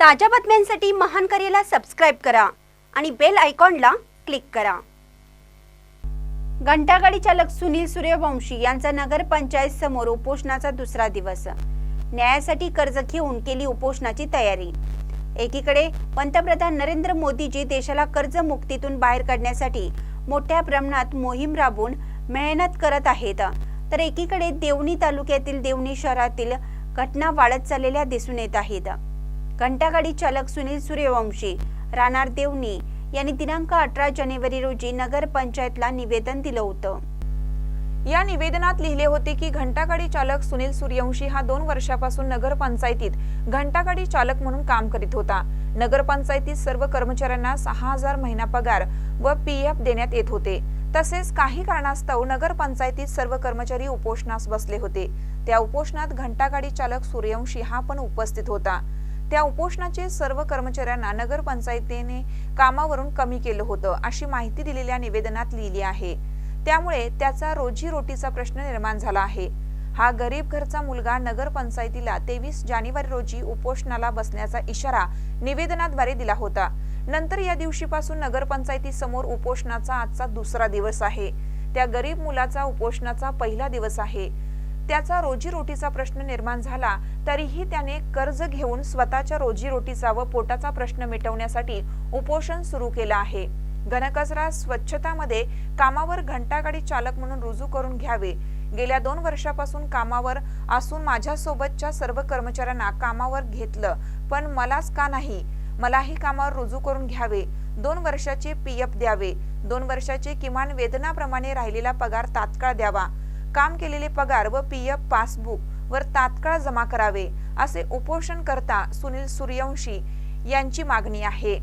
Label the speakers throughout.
Speaker 1: ताज्या बातम्यांसाठी महान करेला सबस्क्राईब करा आणि बेल आयकॉनला क्लिक करा. घंटागाडी चालक सुनील सूर्यवंशी यांचा नगरपंचायत समोर उपोषणाचा दुसरा दिवस. न्यायासाठी कर्ज घेऊन केली उपोषणाची तयारी. एकीकडे पंतप्रधान नरेंद्र मोदीजी देशाला कर्जमुक्तीतून बाहेर काढण्यासाठी मोठ्या प्रमाणात मोहीम राबवून मेहनत करत आहेत. तर एकीकडे देवणी तालुक्यातील देवणी शहरातील घटना वाढत चाललेल्या दिसून येत आहेत. घंटागाडी चालक सुनील सूर्यवंशी राहणार देवणी यांनी दिनांक अठरा जानेवारी रोजी नगरपंचायतला निवेदन दिलं होतं.
Speaker 2: या निवेदनात लिहिले होते की घंटागाडी चालक सुनील सूर्यवंशी हा दोन वर्षापासून नगरपंचायतीत घंटागाडी चालक म्हणून काम करीत होता. नगरपंचायतीत सर्व कर्मचाऱ्यांना सहा हजार महिना पगार व पी एफ देण्यात येत होते. तसेच काही कारणास्तव नगरपंचायतीत सर्व कर्मचारी उपोषणास बसले होते. त्या उपोषणात घंटागाडी चालक सूर्यवंशी हा पण उपस्थित होता. त्या उपोषणाचे सर्व कर्मचाऱ्यांना नगरपंचायतीने कामावरून कमी केलं होतं अशी माहिती दिलेल्या निवेदनात लिहिली आहे. त्यामुळे त्याचा रोजीरोटीचा प्रश्न निर्माण झाला आहे. हा गरीब घरचा मुलगा नगरपंचायतीला तेवीस जानेवारी रोजी उपोषणाला बसण्याचा इशारा निवेदनाद्वारे दिला होता. नंतर या दिवशीपासून नगरपंचायतीसमोर उपोषणाचा आजचा दुसरा दिवस आहे. त्या गरीब मुलाचा उपोषणाचा पहिला दिवस आहे. त्याचा रोजीरोटीचा प्रश्न निर्माण झाला तरीही त्याने कर्ज घेऊन स्वतःच्या रोजीरोटीचा व पोटाचा प्रश्न मिटवण्यासाठी उपोषण सुरू केलं आहे. घनकचरा स्वच्छतामध्ये कामावर घंटागाडी चालक म्हणून रुजू करून घ्यावे. गेल्या दोन वर्षापासून कामावर असून माझ्यासोबतच्या सर्व कर्मचाऱ्यांना कामावर घेतलं पण मलाच का नाही? मलाही कामावर रुजू करून घ्यावे. दोन वर्षाचे पीएफ द्यावे. दोन वर्षाचे किमान वेतनाप्रमाणे राहिलेला पगार तात्काळ द्यावा. काम केलेले पगार व पीएफ पासबुक वर तात्काळ जमा करावे असे उपोषण करता सुनील सूर्यवंशी यांची मागणी आहे.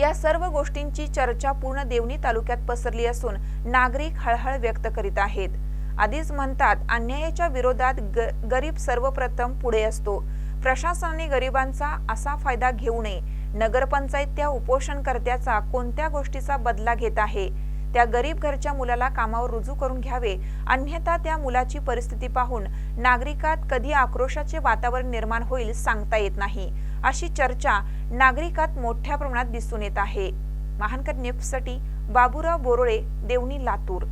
Speaker 2: या सर्व गोष्टींची चर्चा पूर्ण देवणी तालुक्यात पसरली असून नागरिक हळहळ व्यक्त करीत आहेत. आधीच म्हणतात अन्यायाच्या विरोधात ग गरीब सर्वप्रथम पुढे असतो. प्रशासनाने गरिबांचा असा फायदा घेऊ नये. नगरपंचायत त्या उपोषणकर्त्याचा कोणत्या गोष्टीचा बदला घेत आहे? त्या गरीब घरच्या मुलाला कामावर रुजू करून घ्यावे. अन्यथा त्या मुलाची परिस्थिती पाहून नागरिकात कधी आक्रोशाचे वातावरण निर्माण होईल सांगता येत नाही. अशी चर्चा नागरिकात मोठ्या प्रमाणात दिसून येत आहे. महानकर न्यूजसाठी बाबूराव बोरोळे देवणी लातूर.